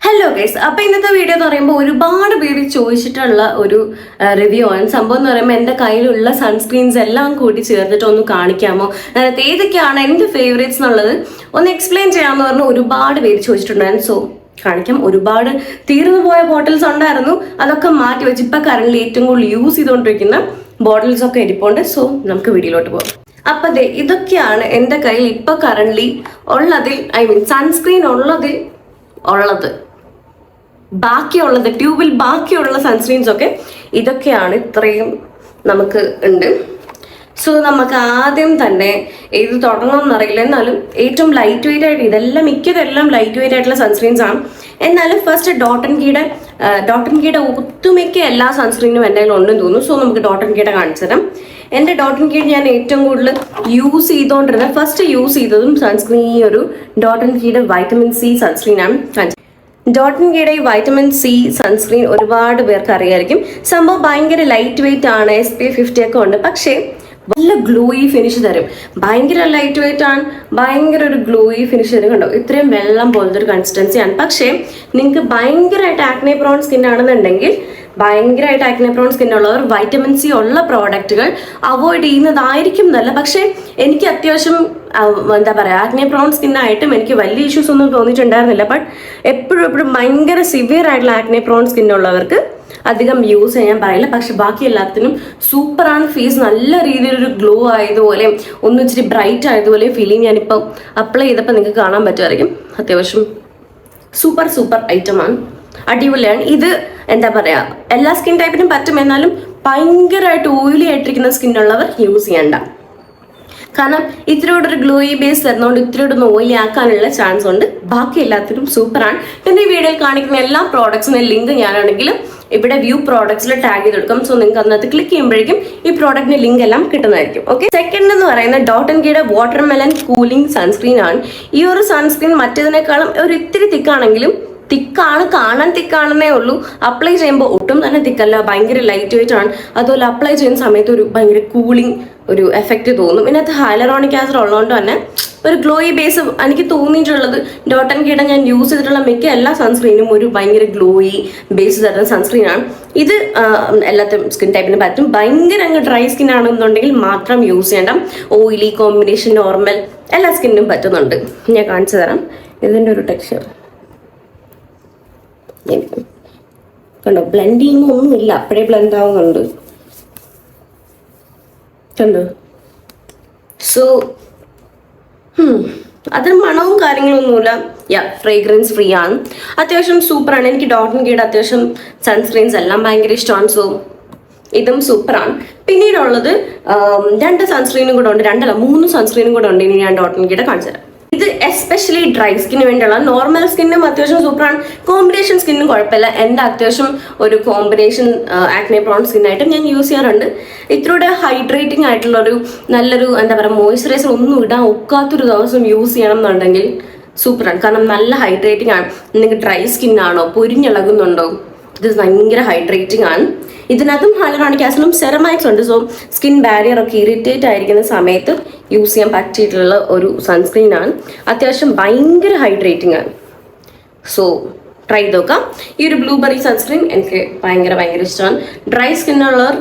Hello guys അപ്പൊ ഇന്നത്തെ video എന്ന് പറയുമ്പോൾ ഒരുപാട് പേര് ചോദിച്ചിട്ടുള്ള ഒരു റിവ്യൂ ആണ്. സംഭവം എന്ന് പറയുമ്പോൾ എന്റെ കയ്യിലുള്ള സൺസ്ക്രീൻസ് എല്ലാം കൂടി ചേർത്തിട്ട് ഒന്ന് കാണിക്കാമോ? അതിനകത്ത് ഏതൊക്കെയാണ് എന്റെ ഫേവറേറ്റ്സ് എന്നുള്ളത്? ഒന്ന് എക്സ്പ്ലെയിൻ ചെയ്യാമെന്ന് പറഞ്ഞ് ഒരുപാട് പേര് ചോദിച്ചിട്ടുണ്ടായിരുന്നു. സോ കാണിക്കാം. ഒരുപാട് തീർന്നു പോയ ബോട്ടിൽസ് ഉണ്ടായിരുന്നു. അതൊക്കെ മാറ്റി വെച്ച് ഇപ്പൊ കറണ്ടിൽ ഏറ്റവും കൂടുതൽ യൂസ് ചെയ്തുകൊണ്ടിരിക്കുന്ന ബോട്ടിൽസ് ഒക്കെ ഇരിപ്പുണ്ട് സോ നമുക്ക് വീഡിയോയിലോട്ട് പോകാം അപ്പൊ അതെ ഇതൊക്കെയാണ് എന്റെ കയ്യിൽ ഇപ്പോൾ കറണ്ട്ലി ഉള്ളതിൽ ഐ മീൻ സൺസ്ക്രീൻ ഉള്ളതിൽ ഉള്ളത്. ബാക്കിയുള്ളത് ട്യൂബിൽ ബാക്കിയുള്ള സൺസ്ക്രീൻസ് ഒക്കെ ഇതൊക്കെയാണ് ഇത്രയും നമുക്ക് ഉണ്ട്. സോ നമുക്ക് ആദ്യം തന്നെ ഏത് തുടങ്ങണം എന്നറിയില്ല എന്നാലും ഏറ്റവും ലൈറ്റ് വെയിറ്റ് ആയിട്ട് ഇതെല്ലാം മിക്കതെല്ലാം ലൈറ്റ് വെയിറ്റ് ആയിട്ടുള്ള സൺസ്ക്രീൻസ് ആണ്. എന്നാലും ഫസ്റ്റ് ഡോട്ടൻ കീയുടെ ഡോട്ടൻ കീയുടെ ഒത്തുമിക്ക എല്ലാ സൺസ്ക്രീനും എന്റെ കയ്യിൽ ഉണ്ടെന്ന് തോന്നുന്നു. സോ നമുക്ക് ഡോട്ടൻ കീയുടെ കാണിച്ചു തരാം. എന്റെ ഡോട്ടൻ കീഡ് ഞാൻ ഏറ്റവും കൂടുതൽ യൂസ് ചെയ്തുകൊണ്ടിരുന്നത് ഫസ്റ്റ് യൂസ് ചെയ്തതും സൺസ്ക്രീൻ ഈ ഒരു ഡോട്ടൻ കീയുടെ വൈറ്റമിൻ സി സൺസ്ക്രീൻ ആണ് കാണിച്ചത് ഡോട്ടൻ കീയുടെ ഈ വൈറ്റമിൻ സി സൺസ്ക്രീൻ ഒരുപാട് പേർക്ക് അറിയായിരിക്കും. സംഭവം ഭയങ്കര ലൈറ്റ് വെയിറ്റ് ആണ് എസ് പി ഫിഫ്റ്റി ഒക്കെ ഉണ്ട്. പക്ഷേ നല്ല ഗ്ലൂയി ഫിനിഷ് തരും. ഭയങ്കര ലൈറ്റ് വെയിറ്റ് ആണ് ഭയങ്കര ഒരു ഗ്ലൂയി ഫിനിഷ് തരും കണ്ടോ? ഇത്രയും വെള്ളം പോലത്തെ ഒരു കൺസിസ്റ്റൻസി ആണ്. പക്ഷേ നിങ്ങൾക്ക് ഭയങ്കരമായിട്ട് ആക്നെ പ്രോൺ സ്കിൻ ആണെന്നുണ്ടെങ്കിൽ ഭയങ്കരമായിട്ട് ആക്നെ പ്രോൺ സ്കിൻ ഉള്ളവർ വൈറ്റമിൻ സി ഉള്ള പ്രോഡക്റ്റുകൾ അവോയ്ഡ് ചെയ്യുന്നതായിരിക്കും നല്ല പക്ഷേ എനിക്ക് അത്യാവശ്യം എന്താ പറയുക ആക്നെ പ്രോൺ സ്കിന്നായിട്ടും എനിക്ക് വലിയ ഇഷ്യൂസ് ഒന്നും തോന്നിയിട്ടുണ്ടായിരുന്നില്ല. ബട്ട് എപ്പോഴും എപ്പോഴും ഭയങ്കര സിവിയർ ആയിട്ടുള്ള ആക്നെ പ്രോൺ സ്കിൻ ഉള്ളവർക്ക് അധികം യൂസ് ചെയ്യാൻ പറയില്ല. പക്ഷെ ബാക്കി എല്ലാത്തിനും സൂപ്പറാണ് ഫേസ് നല്ല രീതിയിലൊരു ഗ്ലോ ആയതുപോലെ ഒന്ന് ഇച്ചിരി ബ്രൈറ്റ് ആയതുപോലെ ഫീലിംഗ് ഞാനിപ്പോൾ അപ്ലൈ ചെയ്തപ്പോൾ നിങ്ങൾക്ക് കാണാൻ പറ്റുമായിരിക്കും. അത്യാവശ്യം സൂപ്പർ സൂപ്പർ ഐറ്റമാണ് അടിപൊളിയാണ്. ഇത് എന്താ പറയാ എല്ലാ സ്കിൻ ടൈപ്പിനും പറ്റും എന്നാലും ഭയങ്കരമായിട്ട് ഓയിലി ആയിട്ടിരിക്കുന്ന ഉള്ളവർ യൂസ് ചെയ്യണ്ട. കാരണം ഇത്തിരിയോടെ ഒരു ഗ്ലോയി ബേസ് തരുന്നതുകൊണ്ട് ഇത്തിരിയോടെ ഒന്ന് ഓയിലി ആക്കാനുള്ള ചാൻസ് ഉണ്ട്. ബാക്കി എല്ലാത്തിനും സൂപ്പറാണ് പിന്നെ ഈ വീഡിയോയിൽ കാണിക്കുന്ന എല്ലാ പ്രോഡക്ട്സിന്റെ ലിങ്ക് ഞാനാണെങ്കിൽ ഇവിടെ വ്യൂ പ്രോഡക്ട്സിൽ ടാഗ് ചെയ്ത് കൊടുക്കും സോ നിങ്ങൾക്ക് അതിനകത്ത് ക്ലിക്ക് ചെയ്യുമ്പോഴേക്കും ഈ പ്രോഡക്റ്റിന്റെ ലിങ്ക് എല്ലാം കിട്ടുന്നതായിരിക്കും. ഓക്കെ സെക്കൻഡ് എന്ന് പറയുന്ന ഡോട്ട് ആൻഡ് കീയുടെ വാട്ടർ മെലൻ കൂളിംഗ് സൺസ്ക്രീൻ ആണ്. ഈ ഒരു സൺസ്ക്രീൻ മറ്റേതിനേക്കാളും ഒരു ഇത്തിരി തിക്കാണെങ്കിലും തിക്കാണ് കാണാൻ തിക്കാണെന്നേ ഉള്ളൂ. അപ്ലൈ ചെയ്യുമ്പോൾ ഒട്ടും തന്നെ തിക്കല്ല ഭയങ്കര ലൈറ്റ് വെയിറ്റ് ആണ്. അതുപോലെ അപ്ലൈ ചെയ്യുന്ന സമയത്ത് ഒരു ഭയങ്കര കൂളിംഗ് ഒരു എഫക്റ്റ് തോന്നും. ഇതിനകത്ത് ഹൈലറോണിക് ആസിഡ് ഉള്ളതുകൊണ്ട് തന്നെ ഒരു ഗ്ലോയി ബേസ് എനിക്ക് തോന്നിയിട്ടുള്ളത് ഡോട്ടൻ കീട ഞാൻ യൂസ് ചെയ്തിട്ടുള്ള മിക്ക എല്ലാ സൺസ്ക്രീനും ഒരു ഭയങ്കര ഗ്ലോയി ബേസ് തരുന്ന സൺസ്ക്രീനാണ് ഇത് എല്ലാത്തിനും എല്ലാത്തും സ്കിൻ ടൈപ്പിന് പറ്റും. ഭയങ്കര അങ്ങ് ഡ്രൈ സ്കിൻ ആണെന്നുണ്ടെങ്കിൽ മാത്രം യൂസ് ചെയ്യേണ്ട ഓയിലി കോമ്പിനേഷൻ നോർമൽ എല്ലാ സ്കിന്നും പറ്റുന്നുണ്ട്. ഞാൻ കാണിച്ചു തരാം. ഇതിന്റെ ഒരു ടെക്സ്ചർ കണ്ടോ ബ്ലെൻഡിങ് ഒന്നും ഇല്ല. അപ്പോഴേ ബ്ലെൻഡ് ആവുന്നുണ്ട് കണ്ടോ? സോ അതിന് മണവും കാര്യങ്ങളൊന്നുമില്ല. യാ ഫ്രേഗ്രൻസ് ഫ്രീ ആണ്. അത്യാവശ്യം സൂപ്പറാണ് എനിക്ക് ഡോട്ടൻ ഗീഡ് അത്യാവശ്യം സൺസ്ക്രീൻസ് എല്ലാം ഭയങ്കര ഇഷ്ടമാണ്. സോ ഇതും സൂപ്പറാണ് പിന്നീടുള്ളത് രണ്ട് സൺസ്ക്രീനും കൂടെ ഉണ്ട്. രണ്ടല്ല മൂന്ന് സൺസ്ക്രീനും കൂടെ ഉണ്ട്. ഇനി ഞാൻ ഡോട്ടൻ ഗീഡ് കാണിച്ചു തരാം ഇത് എസ്പെഷ്യലി ഡ്രൈ സ്കിന് വേണ്ടിയുള്ള. നോർമൽ സ്കിന്നും അത്യാവശ്യം സൂപ്പറാണ് കോമ്പിനേഷൻ സ്കിന്നും കുഴപ്പമില്ല. എന്റെ അത്യാവശ്യം ഒരു കോമ്പിനേഷൻ ആക്നെ പ്രോൺ സ്കിന്നായിട്ടും ഞാൻ യൂസ് ചെയ്യാറുണ്ട്. ഇത്രയുടെ ഹൈഡ്രേറ്റിംഗ് ആയിട്ടുള്ള ഒരു നല്ലൊരു എന്താ പറയുക മോയ്സ്ചറൈസർ ഒന്നും ഇടാൻ ഒക്കാത്തൊരു ദിവസം യൂസ് ചെയ്യണം എന്നുണ്ടെങ്കിൽ സൂപ്പറാണ് കാരണം നല്ല ഹൈഡ്രേറ്റിംഗ് ആണ്. നിങ്ങൾക്ക് ഡ്രൈ സ്കിന്നാണോ പൊരിഞ്ഞിളകുന്നുണ്ടോ? ഇത് ഭയങ്കര ഹൈഡ്രേറ്റിംഗ് ആണ്. ഇതിനകത്തും ഹാലറോണിക് ആസിഡും സെറമാക്സ് ഉണ്ട്. സോ സ്കിൻ ബാരിയർ ഒക്കെ ഇറിറ്റേറ്റ് ആയിരിക്കുന്ന സമയത്ത് യൂസ് ചെയ്യാൻ പറ്റിയിട്ടുള്ള ഒരു സൺസ്ക്രീൻ ആണ്. അത്യാവശ്യം ഭയങ്കര ഹൈഡ്രേറ്റിംഗ് ആണ്. സോ ട്രൈ ചെയ്ത് നോക്കാം. ഈ ഒരു ബ്ലൂബെറി സൺസ്ക്രീൻ എനിക്ക് ഭയങ്കര ഭയങ്കര ഇഷ്ടമാണ്. ഡ്രൈ സ്കിന്നുള്ളവർ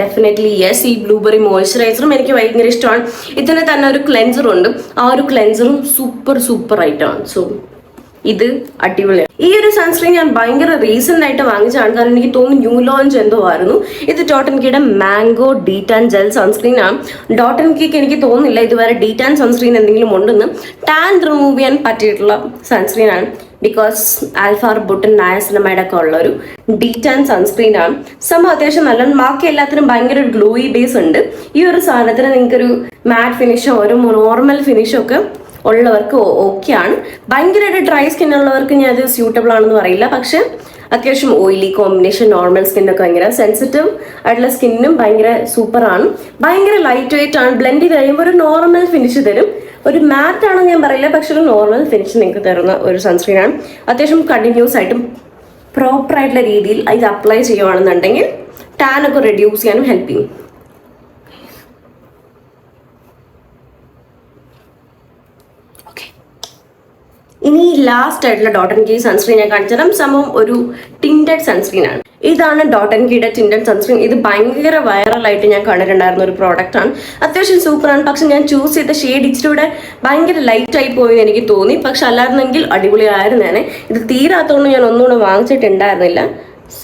ഡെഫിനറ്റ്ലി യെസ് ഈ ബ്ലൂബെറി മോയ്സ്ചറൈസറും എനിക്ക് ഭയങ്കര ഇഷ്ടമാണ്. ഇതിന് തന്നെ ഒരു ക്ലെൻസറും ഉണ്ട്. ആ ഒരു ക്ലെൻസറും സൂപ്പർ സൂപ്പർ ആയിട്ടാണ് സോ ഇത് അടിപൊളിയാണ്. ഈ ഒരു സൺസ്ക്രീൻ ഞാൻ ഭയങ്കര റീസെന്റ് ആയിട്ട് വാങ്ങിച്ചതാണ്. കാരണം എനിക്ക് തോന്നുന്നു ന്യൂ ലോഞ്ച് എന്തോ ആയിരുന്നു. ഇത് dot and mango detan gel sunscreen ആണ്. ഡോട്ടൻ കീക്ക് എനിക്ക് തോന്നുന്നില്ല ഇതുവരെ ഡീറ്റാൻ സൺസ്ക്രീൻ എന്തെങ്കിലും ഉണ്ടെന്ന്. ടാൻ റിമൂവ് ചെയ്യാൻ പറ്റിയിട്ടുള്ള സൺസ്ക്രീൻ ആണ്. ബിക്കോസ് ആൽഫാർ ബുട്ടൻ നായസിനമയുടെ ഒക്കെ ഉള്ള ഒരു ഡീറ്റാൻ സൺസ്ക്രീൻ ആണ്. സംഭവം അത്യാവശ്യം നല്ല ബാക്കി എല്ലാത്തിനും ഭയങ്കര ഒരു ഗ്ലോയി ബേസ് ഉണ്ട്. ഈ ഒരു സാധനത്തിന് നിങ്ങൾക്കൊരു മാറ്റ് ഫിനിഷോ ഒരു നോർമൽ ഫിനിഷോ ഒക്കെ ഉള്ളവർക്ക് ഓക്കെ ആണ് ഭയങ്കരമായിട്ട് ഡ്രൈ സ്കിൻ ഉള്ളവർക്ക് ഞാൻ അത് സ്യൂട്ടബിൾ ആണെന്ന് പറയില്ല. പക്ഷെ അത്യാവശ്യം ഓയിലി കോമ്പിനേഷൻ നോർമൽ സ്കിന്നൊക്കെ ഭയങ്കര സെൻസിറ്റീവ് ആയിട്ടുള്ള സ്കിന്നും ഭയങ്കര ആണ്. ഭയങ്കര ലൈറ്റ് വെയിറ്റ് ആണ്. ബ്ലെൻഡ് ചെയ്ത് കഴിയുമ്പോൾ ഒരു നോർമൽ ഫിനിഷ് തരും. ഒരു മാറ്റ് ആണെന്ന് ഞാൻ പറയില്ല. പക്ഷെ ഒരു നോർമൽ ഫിനിഷ് നിങ്ങൾക്ക് തരുന്ന ഒരു സൺസ്ക്രീൻ ആണ്. അത്യാവശ്യം കണ്ടിന്യൂസ് ആയിട്ടും പ്രോപ്പർ ആയിട്ടുള്ള രീതിയിൽ ഇത് അപ്ലൈ ചെയ്യുവാണെന്നുണ്ടെങ്കിൽ ടാൻ ഒക്കെ റെഡ്യൂസ് ചെയ്യാനും ഹെൽപ്പ് ചെയ്യും. ഇനി ലാസ്റ്റ് ആയിട്ടുള്ള ഡോട്ട് ആൻഡ് കീ സൺസ്ക്രീൻ ഞാൻ കാണിച്ചുതരാം സംഭവം ഒരു ടിന്റഡ് സൺസ്ക്രീൻ ആണ്. ഇതാണ് ഡോട്ട് ആൻഡ് കീയുടെ ടിന്റഡ് സൺസ്ക്രീൻ ഇത് ഭയങ്കര വൈറലായിട്ട് ഞാൻ കണ്ടിട്ടുണ്ടായിരുന്ന ഒരു പ്രോഡക്റ്റ് ആണ്. അത്യാവശ്യം സൂപ്പറാണ് പക്ഷെ ഞാൻ ചൂസ് ചെയ്ത ഷെയ്ഡ് ഇച്ചിരി കൂടെ ഭയങ്കര ആയി പോയി എനിക്ക് തോന്നി. പക്ഷെ അല്ലായിരുന്നെങ്കിൽ അടിപൊളിയായിരുന്നേനെ ഇത് തീരാത്തതുകൊണ്ട് ഞാൻ ഒന്നുകൂടെ വാങ്ങിച്ചിട്ടുണ്ടായിരുന്നില്ല.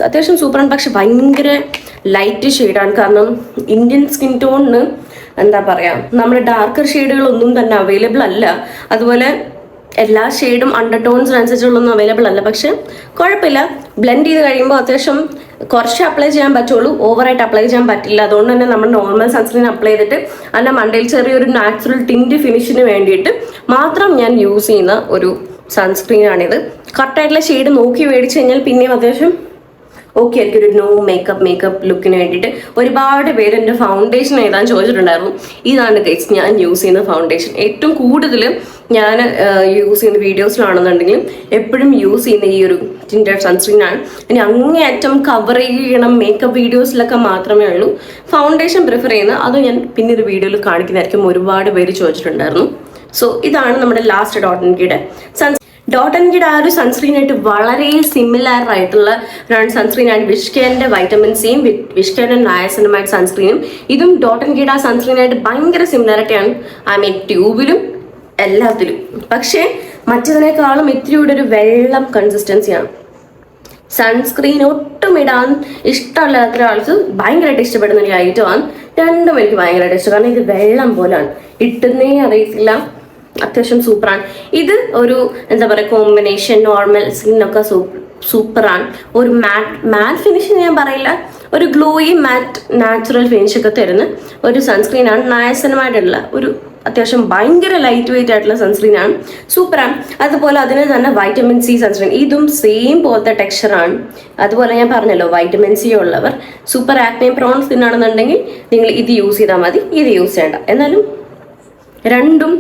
അത്യാവശ്യം സൂപ്പറാണ് പക്ഷെ ഭയങ്കര ലൈറ്റ് ഷെയ്ഡാണ് കാരണം ഇന്ത്യൻ സ്കിൻ ടോണിന് എന്താ പറയുക നമ്മുടെ ഡാർക്കർ ഷെയ്ഡുകളൊന്നും തന്നെ അവൈലബിൾ അല്ല. അതുപോലെ എല്ലാ ഷെയ്ഡും അണ്ടർ ടോൺസിനനുസരിച്ചുള്ളൊന്നും അവൈലബിൾ അല്ല. പക്ഷെ കുഴപ്പമില്ല. ബ്ലെൻഡ് ചെയ്ത് കഴിയുമ്പോൾ അത്യാവശ്യം കുറച്ച് അപ്ലൈ ചെയ്യാൻ പറ്റുള്ളൂ. ഓവറായിട്ട് അപ്ലൈ ചെയ്യാൻ പറ്റില്ല. അതുകൊണ്ട് തന്നെ നമ്മൾ നോർമൽ സൺസ്ക്രീൻ അപ്ലൈ ചെയ്തിട്ട് അതിന്റെ മണ്ടയിൽ ചെറിയൊരു നാച്ചുറൽ ടിന്റ് ഫിനിഷിന് വേണ്ടിയിട്ട് മാത്രം ഞാൻ യൂസ് ചെയ്യുന്ന ഒരു സൺസ്ക്രീനാണിത് കറക്റ്റായിട്ടുള്ള ഷെയ്ഡ് നോക്കി മേടിച്ച് കഴിഞ്ഞാൽ പിന്നെയും അത്യാവശ്യം ഓക്കെ ആയിരിക്കും ഒരു നോ മേക്കപ്പ് മേക്കപ്പ് ലുക്കിന് വേണ്ടിയിട്ട് ഒരുപാട് പേര് എന്റെ ഫൗണ്ടേഷൻ എഴുതാൻ ചോദിച്ചിട്ടുണ്ടായിരുന്നു. ഇതാണ് ഗൈസ് ഞാൻ യൂസ് ചെയ്യുന്ന ഫൗണ്ടേഷൻ ഏറ്റവും കൂടുതൽ ഞാൻ യൂസ് ചെയ്യുന്ന വീഡിയോസിലാണെന്നുണ്ടെങ്കിലും എപ്പോഴും യൂസ് ചെയ്യുന്ന ഈ ഒരു ടിൻഡർ സൺസ്ക്രീൻ ആണ്. ഇനി അങ്ങേയറ്റം കവർ ചെയ്യണം മേക്കപ്പ് വീഡിയോസിലൊക്കെ മാത്രമേ ഉള്ളൂ. ഫൗണ്ടേഷൻ പ്രിഫർ ചെയ്യുന്ന അത് ഞാൻ പിന്നീട് വീഡിയോയിൽ കാണിക്കുന്നതായിരിക്കും. ഒരുപാട് പേര് ചോദിച്ചിട്ടുണ്ടായിരുന്നു. സോ ഇതാണ് നമ്മുടെ ലാസ്റ്റ് ഡോട്ട് എനിക്കിടെ സൺ ഡോട്ട് ആൻഡ് ആ ഒരു സൺസ്ക്രീനായിട്ട് വളരെ സിമിലർ ആയിട്ടുള്ള ഒരാണ് സൺസ്ക്രീനാണ് വിഷ്കേന്റെ വൈറ്റമിൻ സിയും വിഷ്കേറിന്റെ നായസനുമായിട്ട് സൺസ്ക്രീനും ഇതും ഡോട്ട് ആൻഡ് ആ സൺസ്ക്രീനായിട്ട് ഭയങ്കര സിമിലാരിറ്റിയാണ് ഐ മീൻ ട്യൂബിലും എല്ലാത്തിലും. പക്ഷേ മറ്റതിനേക്കാളും ഇത്തിരി കൂടെ ഒരു വെള്ളം കൺസിസ്റ്റൻസിയാണ് സൺസ്ക്രീൻ ഒട്ടും ഇടാൻ ഇഷ്ടമല്ലാത്ത ഒരാൾക്ക് ഭയങ്കരമായിട്ട് ഇഷ്ടപ്പെടുന്ന ഒരു ഐറ്റമാണ് രണ്ടും എനിക്ക് ഭയങ്കരമായിട്ട് ഇഷ്ടം. കാരണം ഇത് വെള്ളം പോലാണ്. ഇട്ടുന്നേ അറിയത്തില്ല. അത്യാവശ്യം സൂപ്പറാണ്. ഇത് ഒരു എന്താ പറയുക കോമ്പിനേഷൻ നോർമൽ സ്കിന്നൊക്കെ സൂപ്പറാണ്. ഒരു മാറ്റ് മാറ്റ് ഫിനിഷ് ഞാൻ പറയില്ല. ഒരു ഗ്ലോയി മാറ്റ് നാച്ചുറൽ ഫിനിഷ് ഒക്കെ തരുന്ന ഒരു സൺസ്ക്രീനാണ് നായസനമായിട്ടുള്ള ഒരു അത്യാവശ്യം ഭയങ്കര ലൈറ്റ് വെയിറ്റ് ആയിട്ടുള്ള സൺസ്ക്രീൻ ആണ് സൂപ്പറാണ്. അതുപോലെ അതിന് തന്നെ വൈറ്റമിൻ സി സൺസ്ക്രീൻ ഇതും സെയിം പോലത്തെ ടെക്സ്ചറാണ് അതുപോലെ ഞാൻ പറഞ്ഞല്ലോ വൈറ്റമിൻ സി ഉള്ളവർ സൂപ്പർ ആക്നെ പ്രോൺ സ്കിൻ ആണെന്നുണ്ടെങ്കിൽ നിങ്ങൾ ഇത് യൂസ് ചെയ്താൽ മതി ഇത് യൂസ് ചെയ്യേണ്ട. എന്നാലും രണ്ടും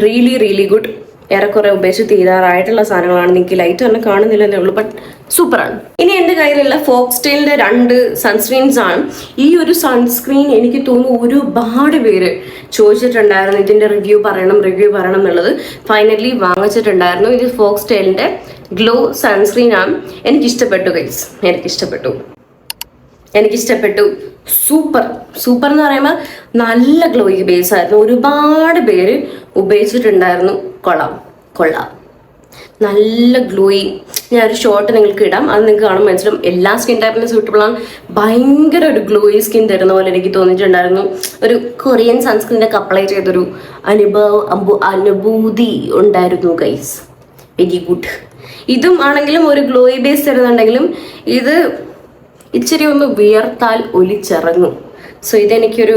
റിയലി റിയലി ഗുഡ് ഏറെക്കുറെ ഉപേക്ഷിച്ച് തീരാറായിട്ടുള്ള സാധനങ്ങളാണ് നിങ്ങൾക്ക് ലൈറ്റ് തന്നെ കാണുന്നില്ലെന്നേ ഉള്ളൂ ബട്ട് സൂപ്പറാണ് ഇനി എന്റെ കയ്യിലുള്ള ഫോക്സ്റ്റൈലിന്റെ രണ്ട് സൺസ്ക്രീൻസ് ആണ്. ഈ ഒരു സൺസ്ക്രീൻ എനിക്ക് തോന്നുന്നു ഒരുപാട് പേര് ചോദിച്ചിട്ടുണ്ടായിരുന്നു. ഇതിന്റെ റിവ്യൂ പറയണം റിവ്യൂ പറയണം എന്നുള്ളത്. ഫൈനലി വാങ്ങിച്ചിട്ടുണ്ടായിരുന്നു. ഇത് ഫോക്സ്റ്റൈലിന്റെ ഗ്ലോ സൺസ്ക്രീൻ ആണ്. എനിക്കിഷ്ടപ്പെട്ടു ഗൈസ് എനിക്കിഷ്ടപ്പെട്ടു. എനിക്കിഷ്ടപ്പെട്ടു. സൂപ്പർ സൂപ്പർ എന്ന് പറയുമ്പോൾ നല്ല ഗ്ലോയി ബേസ് ആയിരുന്നു. ഒരുപാട് പേര് ഉപയോഗിച്ചിട്ടുണ്ടായിരുന്നു. കൊള്ളാം കൊള്ളാം. നല്ല ഗ്ലോയി. ഞാൻ ഒരു ഷോർട്ട് നിങ്ങൾക്ക് ഇടാം. അത് നിങ്ങൾക്ക് കാണുമ്പോൾ മനസ്സിലും എല്ലാ സ്കിൻ ടൈപ്പിനും സൂട്ടബിൾ ആണ്. ഭയങ്കര ഒരു ഗ്ലോയി സ്കിൻ തരുന്ന പോലെ എനിക്ക് തോന്നിയിട്ടുണ്ടായിരുന്നു. ഒരു കൊറിയൻ സൺസ്ക്രീനൊക്കെ അപ്ലൈ ചെയ്തൊരു അനുഭവ അമ്പു- അനുഭൂതി ഉണ്ടായിരുന്നു ഗൈസ് വെരി ഗുഡ് ഇതും ആണെങ്കിലും ഒരു ഗ്ലോയി ബേസ് തരുന്നുണ്ടെങ്കിലും ഇത് ഇച്ചിരി ഒന്ന് വിയർത്താൽ ഒലിച്ചിറങ്ങും. സോ ഇതെനിക്കൊരു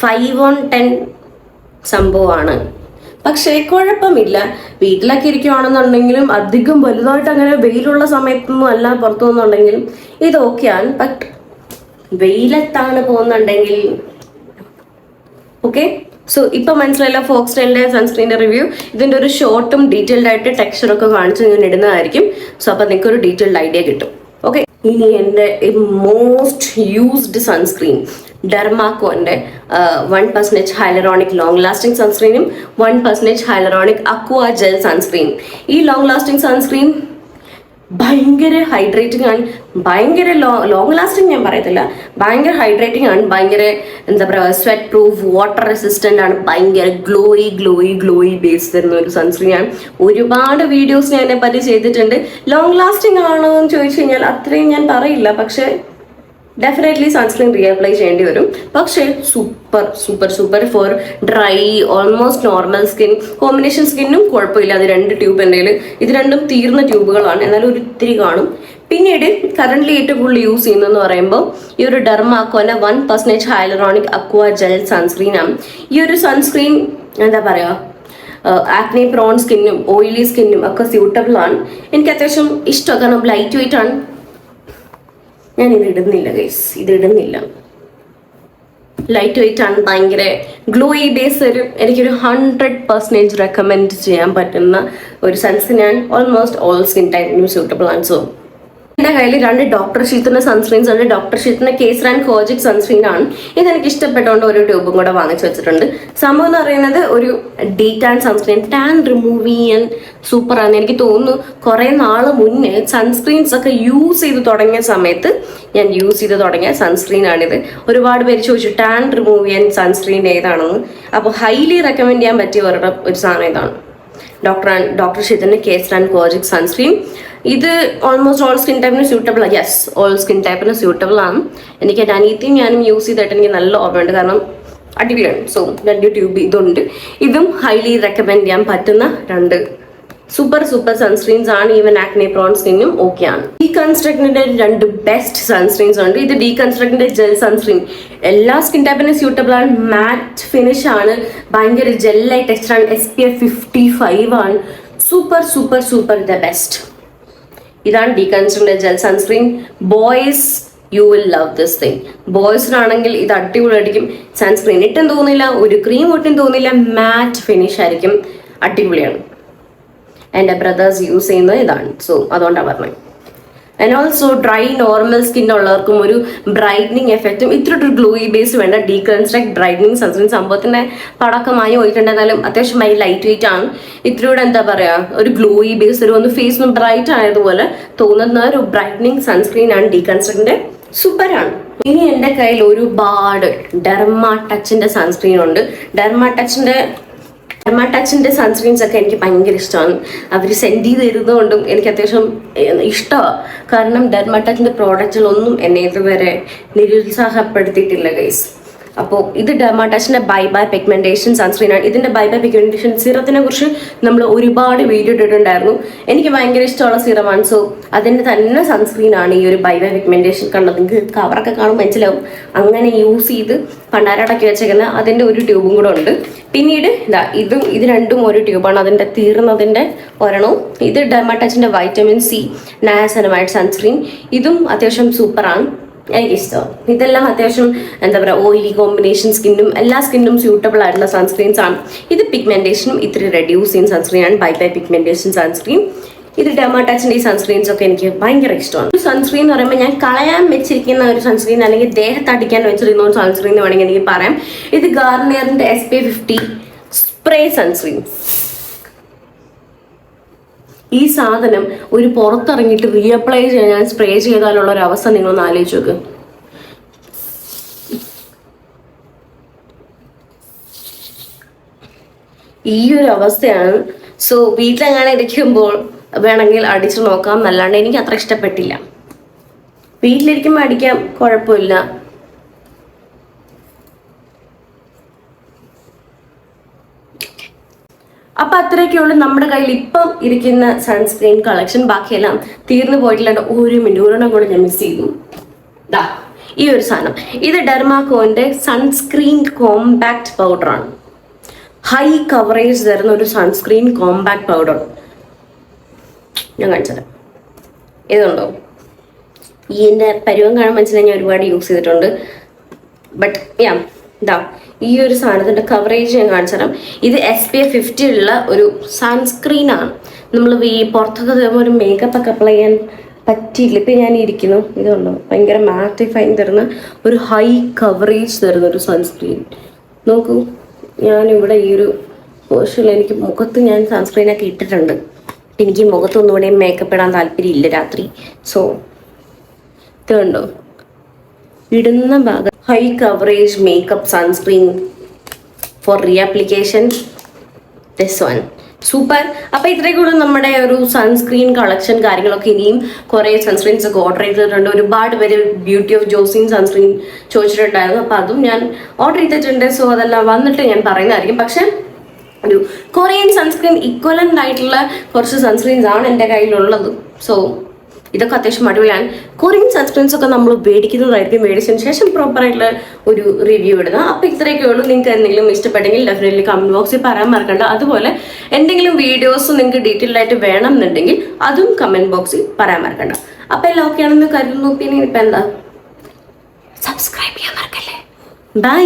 ഫൈവ് ഓൺ ടെൻ സംഭവമാണ്. പക്ഷേ കുഴപ്പമില്ല. വീട്ടിലൊക്കെ ഇരിക്കുകയാണെന്നുണ്ടെങ്കിലും അധികം വലുതായിട്ട് അങ്ങനെ വെയിലുള്ള സമയത്തൊന്നും അല്ല പുറത്തു നിന്നുണ്ടെങ്കിലും ഇത് ഓക്കെയാണ് ബട്ട് വെയിലത്താണ് പോകുന്നുണ്ടെങ്കിൽ ഓക്കെ സോ ഇപ്പൊ മനസ്സിലായില്ല ഫോക്സ് സ്റ്റൈലിന്റെ സൺസ്ക്രീനിന്റെ റിവ്യൂ ഇതിന്റെ ഒരു ഷോർട്ടും ഡീറ്റെയിൽഡ് ആയിട്ട് ടെക്സ്ചർ ഒക്കെ കാണിച്ച് ഞാൻ ഇടുന്നതായിരിക്കും. സോ അപ്പൊ നിങ്ങൾക്ക് ഒരു ഡീറ്റെയിൽഡ് ഐഡിയ കിട്ടും. ഓക്കെ ഇനി എന്റെ most used sunscreen ഡെർമാക്കോന്റെ one percentage hyaluronic long lasting സൺസ്ക്രീനും one percentage hyaluronic aqua gel sunscreen ഈ ലോങ് ലാസ്റ്റിംഗ് സൺസ്ക്രീൻ ഭയങ്കര ഹൈഡ്രേറ്റിംഗ് ആണ്. ഭയങ്കര ലോങ് ലാസ്റ്റിംഗ് ഞാൻ പറയത്തില്ല. ഭയങ്കര ഹൈഡ്രേറ്റിംഗ് ആണ്. ഭയങ്കര എന്താ പറയുക സ്വെറ്റ് പ്രൂഫ് വാട്ടർ റെസിസ്റ്റന്റ് ആണ്. ഭയങ്കര ഗ്ലോയി ഗ്ലോയി ഗ്ലോയി ബേസ് തരുന്ന ഒരു സൺസ്ക്രീൻ ആണ്. ഒരുപാട് വീഡിയോസ് ഞാൻ പറ്റി ചെയ്തിട്ടുണ്ട്. ലോങ് ലാസ്റ്റിംഗ് ആണോ എന്ന് ചോദിച്ചു കഴിഞ്ഞാൽ അത്രയും ഞാൻ പറയില്ല. പക്ഷേ ഡെഫിനറ്റ്ലി സൺസ്ക്രീൻ റീഅപ്ലൈ ചെയ്യേണ്ടി വരും. പക്ഷേ super super super for dry almost normal skin combination സ്കിന്നും കുഴപ്പമില്ല. അത് രണ്ട് ട്യൂബ് കയ്യിൽ ഇത് രണ്ടും തീർന്ന ട്യൂബുകളാണ് എന്നാലും ഒരു ഇത്തിരി കാണും. പിന്നീട് കറന്റ് ഏറ്റവും കൂടുതൽ യൂസ് ചെയ്യുന്നതെന്ന് പറയുമ്പോൾ ഈ ഒരു ഡെർമാക്കോന one percentage hyaluronic aqua gel sunscreen ആണ്. ഈ ഒരു സൺസ്ക്രീൻ എന്താ പറയുക ആക്നെ പ്രോൺ സ്കിന്നും ഓയിലി സ്കിന്നും ഒക്കെ സ്യൂട്ടബിൾ ആണ്. എനിക്ക് അത്യാവശ്യം ഇഷ്ടമാണ് കാരണം ലൈറ്റ് വെയിറ്റ് ആണ്. ഞാൻ ഇത് ഇടുന്നില്ല ഗൈസ് ഇത് ഇടുന്നില്ല. ലൈറ്റ് വെയിറ്റ് ആണ് ഭയങ്കര ഗ്ലോയി ബേസ് ഒരു എനിക്കൊരു ഹൺഡ്രഡ് പെർസെന്റേജ് റെക്കമെൻഡ് ചെയ്യാൻ പറ്റുന്ന ഒരു സെൻസ് ഞാൻ ഓൾമോസ്റ്റ് ഓൾ സ്കിൻ ടൈപ്പിനും സ്യൂട്ടബിൾ ആണ്. സോ എന്റെ കയ്യിൽ രണ്ട് ഡോക്ടർ ഷീത്തിന്റെ സൺസ്ക്രീൻസ് ഉണ്ട്. ഡോക്ടർ ഷീത്തിന്റെ കേസർ ആൻഡ് കോജിക് സൺസ്ക്രീൻ ആണ്. ഇത് എനിക്ക് ഇഷ്ടപ്പെട്ടുകൊണ്ട് ഒരു ട്യൂബും കൂടെ വാങ്ങിച്ചു വെച്ചിട്ടുണ്ട്. സംഭവം എന്ന് പറയുന്നത് ഒരു de tan sunscreen tan remove ചെയ്യാൻ സൂപ്പറാണ് എനിക്ക് തോന്നുന്നു. കുറേ നാൾ മുന്നേ സൺസ്ക്രീൻസ് ഒക്കെ യൂസ് ചെയ്ത് തുടങ്ങിയ സമയത്ത് ഞാൻ യൂസ് ചെയ്ത് തുടങ്ങിയ സൺസ്ക്രീൻ ആണിത്. ഒരുപാട് പേര് ചോദിച്ചു ടാൻ റിമൂവ് ചെയ്യാൻ സൺസ്ക്രീൻ ഏതാണെന്ന്? അപ്പോൾ ഹൈലി റെക്കമെൻഡ് ചെയ്യാൻ പറ്റിയ ഒരു സാധനം ഇതാണ്. ഡോക്ടർ ഡോക്ടർ ഷിതന്റെ കേസ് ആൻഡ് കോജിക് സൺസ്ക്രീൻ ഇത് ഓൾമോസ്റ്റ് ഓൾ സ്കിൻ ടൈപ്പിന് സ്യൂട്ടബിൾ ആണ് യെസ് ഓൾ സ്കിൻ ടൈപ്പിന് സ്യൂട്ടബിൾ ആണ്. എനിക്ക് എന്റെ അനിയത്തിയും ഞാനും യൂസ് ചെയ്തിട്ട് എനിക്ക് നല്ല ഓർമ്മയുണ്ട് കാരണം അടിപൊളിയാണ്. സോ രണ്ട് ട്യൂബ് ഇതുണ്ട്. ഇതും ഹൈലി റെക്കമെൻഡ് ചെയ്യാൻ പറ്റുന്ന രണ്ട് സൂപ്പർ സൂപ്പർ സൺസ്ക്രീൻസ് ആണ്. ഈവൻ ആക്നെ പ്രോൺ സ്കിന്നും ഓക്കെ ആണ്. ഡീകൺസ്ട്രക്റ്റിന്റെ രണ്ട് ബെസ്റ്റ് സൺസ്ക്രീൻസ് ഉണ്ട്. ഇത് ഡീകൺസ്ട്രക്റ്റിന്റെ ജെൽ സൺസ്ക്രീൻ എല്ലാ സ്കിൻ ടൈപ്പിനും സ്യൂട്ടബിൾ ആണ്. മാറ്റ് ഫിനിഷ് ആണ്. ഭയങ്കര ജെല്ലായി ടെക്സ്ചർ ആണ്. S P F fifty five ആണ്. Super super super the best ഇതാണ് ഡീകൺസ്ട്രക്റ്റിന്റെ gel sunscreen. Boys you will love this thing. ബോയ്സിനാണെങ്കിൽ ഇത് അടിപൊളിയായിരിക്കും. സൺസ്ക്രീൻ ഇട്ടും തോന്നില്ല ഒരു ക്രീം ഒട്ടും തോന്നില്ല മാറ്റ് ഫിനിഷ് ആയിരിക്കും. അടിപൊളിയാണ്. എന്റെ ബ്രദേഴ്സ് യൂസ് ചെയ്യുന്നത് ഇതാണ്. സോ അതുകൊണ്ടാണ് പറഞ്ഞത്. And also dry normal skin ഉള്ളവർക്കും ഒരു ബ്രൈറ്റനിങ് എഫക്റ്റും ഇത്ര ഒരു ഗ്ലോയി ബേസ് വേണ്ട. ഡീ ഡീകൺസ്ട്രക്ട് ബ്രൈറ്റനിങ് സൺസ്ക്രീൻ സംഭവത്തിന്റെ പടക്കമായി പോയിട്ടുണ്ടെന്നാലും അത്യാവശ്യം ഭയങ്കര ലൈറ്റ് വെയിറ്റ് ആണ്. ഇത്രയൂടെ എന്താ പറയാ? ഒരു ഗ്ലൂയി ബേസ് ഒരു ഒന്ന് ഫേസ് ഒന്ന് ബ്രൈറ്റ് ആയതുപോലെ തോന്നുന്ന ഒരു ബ്രൈറ്റനിങ് സൺസ്ക്രീൻ ആണ് ഡീകൺസ്ട്രക്റ്റിന്റെ സൂപ്പർ ആണ് ഇനി എന്റെ കയ്യിൽ ഒരുപാട് ഡെർമ ടച്ചിന്റെ സൺസ്ക്രീൻ ഉണ്ട്. ഡെർമ ടച്ചിന്റെ ഡെർമ ടച്ചിന്റെ സൺസ്ക്രീൻസ് ഒക്കെ എനിക്ക് ഭയങ്കര ഇഷ്ടമാണ്. അവർ സെൻഡ് ചെയ്ത് തരുന്നതുകൊണ്ടും എനിക്ക് അത്യാവശ്യം ഇഷ്ടമാണ് കാരണം ഡെർമ ടച്ചിന്റെ പ്രോഡക്റ്റുകളൊന്നും എന്നെ ഇതുവരെ നിരുത്സാഹപ്പെടുത്തിയിട്ടില്ല ഗൈസ് അപ്പോൾ ഇത് ഡെർമാടച്ചിന്റെ ബൈ ബൈ പിഗ്മെന്റേഷൻ സൺസ്ക്രീൻ ആണ് ഇതിന്റെ ബൈ ബൈ പിഗ്മെന്റേഷൻ സിറത്തിനെ കുറിച്ച് നമ്മൾ ഒരുപാട് വീഡിയോ ഇട്ടിട്ടുണ്ടായിരുന്നു. എനിക്ക് ഭയങ്കര ഇഷ്ടമുള്ള സിറമാണ് സോ അതിന്റെ തന്നെ സൺസ്ക്രീൻ ആണ് ഈ ഒരു ബൈ ബൈ പിഗ്മെന്റേഷൻ കണ്ടത്. നിങ്ങൾക്ക് കവറൊക്കെ കാണും മനസ്സിലാവും. അങ്ങനെ യൂസ് ചെയ്ത് പണ്ടാരടക്കി വെച്ചേക്കുന്ന അതിന്റെ ഒരു ട്യൂബും കൂടെ ഉണ്ട്. പിന്നീട് ഇതാ ഇതും ഇത് രണ്ടും ഒരു ട്യൂബാണ് അതിന്റെ തീർന്നതിന്റെ ഒരെണ്ണവും. ഇത് ഡെർമാടച്ചിന്റെ വൈറ്റമിൻ സി നയാസനമായിട്ട് സൺസ്ക്രീൻ ഇതും അത്യാവശ്യം സൂപ്പറാണ് എനിക്കിഷ്ടം ഇതെല്ലാം അത്യാവശ്യം എന്താ പറയുക ഓയിലി കോമ്പിനേഷൻ സ്കിന്നും എല്ലാ സ്കിന്നും സ്യൂട്ടബിൾ ആയിട്ടുള്ള സൺസ്ക്രീൻസ് ആണ്. ഇത് പിഗ്മെന്റേഷനും ഇത്തിരി റെഡ്യൂസ് ചെയ്യുന്ന സൺസ്ക്രീൻ ആണ്. ബൈ ബൈ പിഗ്മെന്റേഷൻ സൺസ്ക്രീൻ ഇത് ഡെമാടാച്ചിന്റെ ഈ സൺസ്ക്രീൻസ് ഒക്കെ എനിക്ക് ഭയങ്കര ഇഷ്ടമാണ്. ഒരു സൺസ്ക്രീൻ എന്ന് പറയുമ്പോൾ ഞാൻ കളയാൻ വെച്ചിരിക്കുന്ന ഒരു സൺസ്ക്രീൻ അല്ലെങ്കിൽ ദേഹത്തടിക്കാൻ വെച്ചിരിക്കുന്ന ഒരു സൺസ്ക്രീൻ എന്ന് വേണമെങ്കിൽ എനിക്ക് പറയാം. ഇത് ഗാർണിയറിന്റെ S P fifty spray sunscreen ഈ സാധനം ഒരു പുറത്തിറങ്ങിയിട്ട് റീഅപ്ലൈ ചെയ്യാൻ സ്പ്രേ ചെയ്താലുള്ള ഒരു അവസ്ഥ നിങ്ങളൊന്ന് ആലോചിച്ച് നോക്ക്. ഈ ഒരു അവസ്ഥയാണ്. സോ വീട്ടിലെങ്ങനെ ഇരിക്കുമ്പോൾ വേണമെങ്കിൽ അടിച്ചു നോക്കാം. എന്നല്ലാണ്ട് എനിക്ക് അത്ര ഇഷ്ടപ്പെട്ടില്ല. വീട്ടിലിരിക്കുമ്പോൾ അടിക്കാം കുഴപ്പമില്ല. അപ്പൊ അത്രയൊക്കെയുള്ളൂ നമ്മുടെ കയ്യിൽ ഇപ്പം ഇരിക്കുന്ന സൺസ്ക്രീൻ കളക്ഷൻ ബാക്കിയെല്ലാം തീർന്നു പോയിട്ടില്ലാണ്ട് ഒരു മിനിറ്റ് ഒരെണ്ണം കൂടെ ഞാൻ മിസ് ചെയ്തു. ദാ ഈ ഒരു സാധനം. ഇത് ഡെർമാക്കോന്റെ സൺസ്ക്രീൻ കോമ്പാക്ട് ആണ്. ഹൈ കവറേജ് തരുന്ന ഒരു സൺസ്ക്രീൻ കോമ്പാക്ട് പൗഡർ ഞാൻ കാണിച്ചത്. ഇതുണ്ടോ? ഈ എന്റെ പരുവം കാണാൻ മനസ്സിലായി ഞാൻ ഒരുപാട് യൂസ് ചെയ്തിട്ടുണ്ട്. ബട്ട് യാ ഇതാ ഈ ഒരു സാധനത്തിന്റെ കവറേജ് ഞാൻ കാണിച്ചു തരാം ഇത് എസ് പി എഫ് ഫിഫ്റ്റി ഉള്ള ഒരു സൺസ്ക്രീൻ ആണ്. നമ്മൾ ഈ പുറത്തൊക്കെ തരുമ്പോൾ ഒരു മേക്കപ്പ് ഒക്കെ അപ്ലൈ ചെയ്യാൻ പറ്റിയില്ല. ഇപ്പം ഞാൻ ഇരിക്കുന്നു. ഇതുണ്ടോ ഭയങ്കര മാറ്റിഫൈൻ തരുന്ന ഒരു ഹൈ കവറേജ് തരുന്ന ഒരു സൺസ്ക്രീൻ നോക്കൂ ഞാനിവിടെ ഈ ഒരു പോർഷനിൽ എനിക്ക് മുഖത്ത് ഞാൻ സൺസ്ക്രീനൊക്കെ ഇട്ടിട്ടുണ്ട്. എനിക്ക് മുഖത്തൊന്നുകൂടെ മേക്കപ്പ് ഇടാൻ താല്പര്യമില്ല രാത്രി. സോ ഇത് കണ്ടോ? ഇടുന്ന ഭാഗം high coverage makeup sunscreen for reapplication this one super അപ്പൊ ഇത്രയൊക്കെയുള്ളൂ നമ്മുടെ ഒരു സൺസ്ക്രീൻ കളക്ഷൻ കാര്യങ്ങളൊക്കെ ഇനിയും കുറെ സൺസ്ക്രീൻസ് ഒക്കെ ഓർഡർ ചെയ്തിട്ടുണ്ട്. ഒരുപാട് പേര് ബ്യൂട്ടി ഓഫ് ജോസിൻ സൺസ്ക്രീൻ ചോദിച്ചിട്ടുണ്ടായിരുന്നു. അപ്പൊ അതും ഞാൻ ഓർഡർ ചെയ്തിട്ടുണ്ട്. സോ അതെല്ലാം വന്നിട്ട് ഞാൻ പറയുന്നതായിരിക്കും. പക്ഷെ ഒരു കൊറിയൻ സൺസ്ക്രീൻ ഇക്വലന്റ് ആയിട്ടുള്ള കുറച്ച് സൺസ്ക്രീൻസ് ആണ് എന്റെ കയ്യിലുള്ളത്. സോ ഇതൊക്കെ അത്യാവശ്യം അടിപൊളിയാണ് കൊറിയൻ സൺസ്ക്രീൻസ് ഒക്കെ നമ്മൾ മേടിക്കുന്നതായിരിക്കും മേടിച്ചതിന് ശേഷം പ്രോപ്പറായിട്ടുള്ള ഒരു റിവ്യൂ ഇടുക അപ്പോൾ ഇത്രയൊക്കെ ഉള്ളൂ. നിങ്ങൾക്ക് എന്തെങ്കിലും ഇഷ്ടപ്പെട്ടെങ്കിൽ ഡെഫിനറ്റ്ലി കമന്റ് ബോക്സിൽ പറയാൻ മറക്കണ്ട. അതുപോലെ എന്തെങ്കിലും വീഡിയോസ് നിങ്ങൾക്ക് ഡീറ്റെയിൽഡ് ആയിട്ട് വേണം എന്നുണ്ടെങ്കിൽ അതും കമന്റ് ബോക്സിൽ പറയാൻ മറക്കണ്ട. അപ്പോൾ എല്ലാം ഓക്കെ ആണെന്ന് കരുതുന്നു. പിന്നെ ഇനിയിപ്പോൾ എന്താ? സബ്സ്ക്രൈബ് ചെയ്യാൻ മറക്കല്ലേ? ബൈ